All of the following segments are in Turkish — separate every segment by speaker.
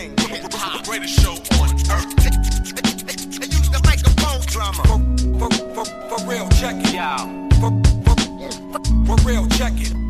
Speaker 1: thing. The greatest show on earth. They use the microphone drama. For, for, for, for real, check it out. For, for, for real, check it.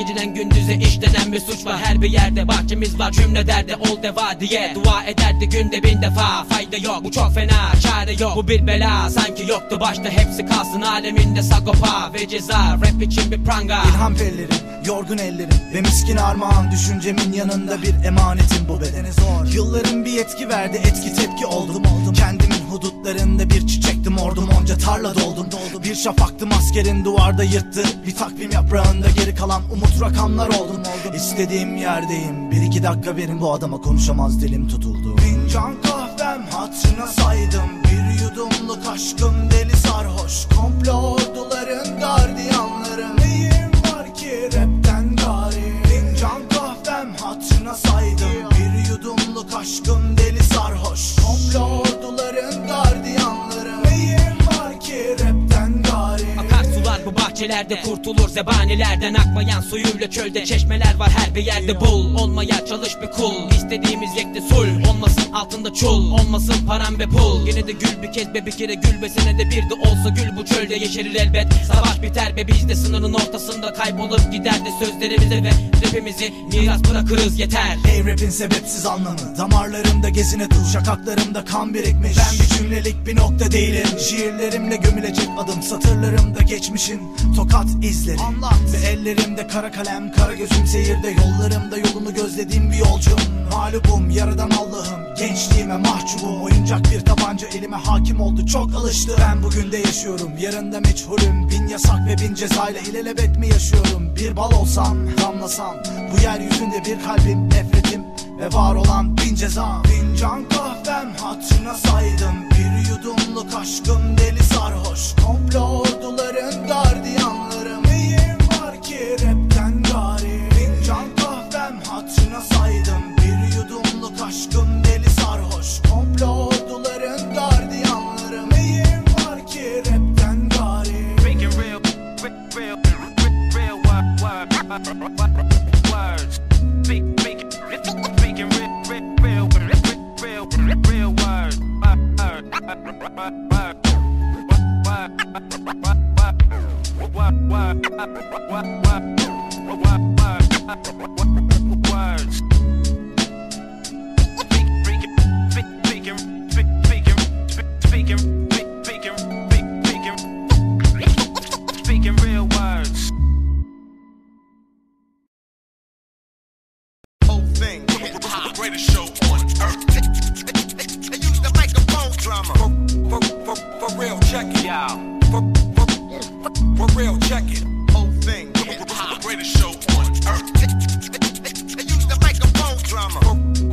Speaker 2: geceden gündüze işlenen bir suç var. Her bir yerde bahçemiz var cümle derdi ol deva diye. Dua ederdi günde bin defa Fayda yok bu çok fena çare yok. Bu bir bela sanki yoktu başta hepsi kalsın aleminde sagopa ve ceza. Rap için bir pranga.
Speaker 3: İlham pellerim, yorgun ellerim Ve miskin armağan düşüncemin yanında bir emanetim bu bedene zor. Yılların bir yetki verdi etki tepki oldum oldum. Kendimin hudutlarında bir çiçektim ordum onca tarla doldum Bir şafaktım askerin duvarda yırttı. Bir takvim yaprağında geri kalan umut rakamlar oldum İstediğim yerdeyim. Bir iki dakika verin bu adama konuşamaz dilim tutuldu. Fincan kahvem hatırına saydım. Bir yudumluk aşkım deli sarhoş. Komplo orduların gardiyanları Neyim var ki rapten gari? Fincan kahvem hatırına saydım. Bir yudumluk aşkım
Speaker 2: bahçelerde kurtulur zebanilerden Akmayan suyuyla çölde çeşmeler var. Her bir yerde bul Olmaya çalış bir kul. İstediğimiz yekte sul Olmasın altında çul. Olmasın param ve pul. Yine de gül bir kez be bir kere gül be senede bir de olsa gül. Bu çölde yeşerir elbet. Savaş biter be biz de sınırın ortasında kaybolup gider de sözlerimize ve rapimizi miras bırakırız yeter.
Speaker 3: Ey rapin sebepsiz anlamı Damarlarımda gezine dur Şakaklarımda kan birikmiş. Ben bir cümlelik bir nokta değilim. Şiirlerimle gömülecek adım Satırlarımda geçmişin tokat izleri. Anlat. Ve ellerimde kara kalem Kara gözüm seyirde. Yollarımda yolunu gözlediğim bir yolcum. Mağlubum yaradan Allah'ım. Gençliğime mahcubum. Oyuncak bir tabanca elime hakim oldu. Çok alıştı Ben bugün de yaşıyorum. Yarında meçhulüm. Bin yasak ve bin cezayla ilelebet mi yaşıyorum? Bir bal olsam damlasam. Bu yeryüzünde bir kalbim nefretim ve var olan bin ceza Fincan kahvem hatırına saydım. Bir yudumluk aşkım deli sarhoş. Komplo orduların
Speaker 1: The greatest show on earth. Drama. For, for, for, for real, check it out. For, for, for real, check it. Whole thing. The greatest show on earth. They use the microphone drama.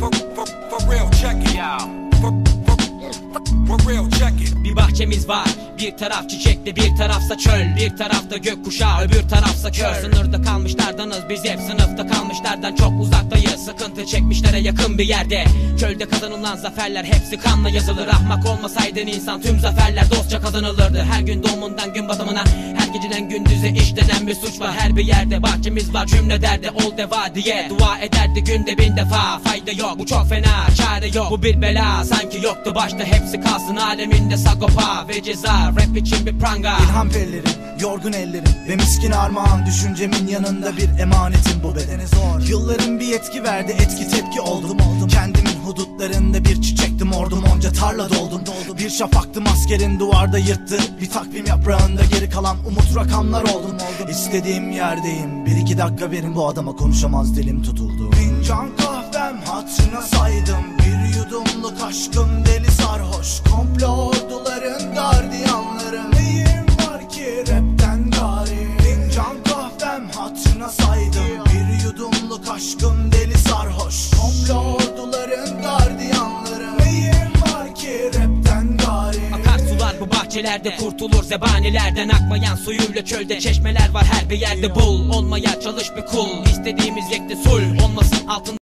Speaker 1: For, for, for, for real, check it out. For, for, for real, check it.
Speaker 2: Bir bahçemiz var Bir taraf çiçekli bir tarafsa çöl Bir tarafta gökkuşağı öbür tarafsa kör Sınırda kalmışlardanız biz hep sınıfta kalmışlardan çok uzaktayız. Sıkıntı çekmişlere yakın bir yerde. Çölde kazanılan zaferler hepsi kanla yazılır. Ahmak olmasaydın insan tüm zaferler dostça kazanılırdı. Her gün doğumundan gün batımına Her geceden gündüze işlenen bir suç var. Her bir yerde Bahçemiz var. Cümle derdi ol deva diye. Dua ederdi günde bin defa. Fayda yok. Bu çok fena. Çare yok. Bu bir bela. Sanki yoktu başta. Hepsi kalsın aleminde sagopa ve ceza. Rap için bir pranga.
Speaker 3: İlham pellerim, yorgun ellerim Ve miskin armağan düşüncemin yanında bir emanetim bu bedene zor. Yılların bir yetki verdi etki tepki oldum oldum. Kendimin hudutlarında bir çiçektim ordum onca tarla doldum. Doldum Bir şafaktım askerin duvarda yırttı. Bir takvim yaprağında geri kalan umut rakamlar oldum oldum İstediğim yerdeyim bir iki dakika verin. Bu adama konuşamaz dilim tutuldu. Fincan kahvem hatırına saydım Bir yudumluk aşkım
Speaker 2: bahçelerde Kurtulur zebanilerden akmayan suyuyla çölde Çeşmeler var. Her bir yerde bul Olmaya çalış bir kul. İstediğimiz yekte sul Olmasın altın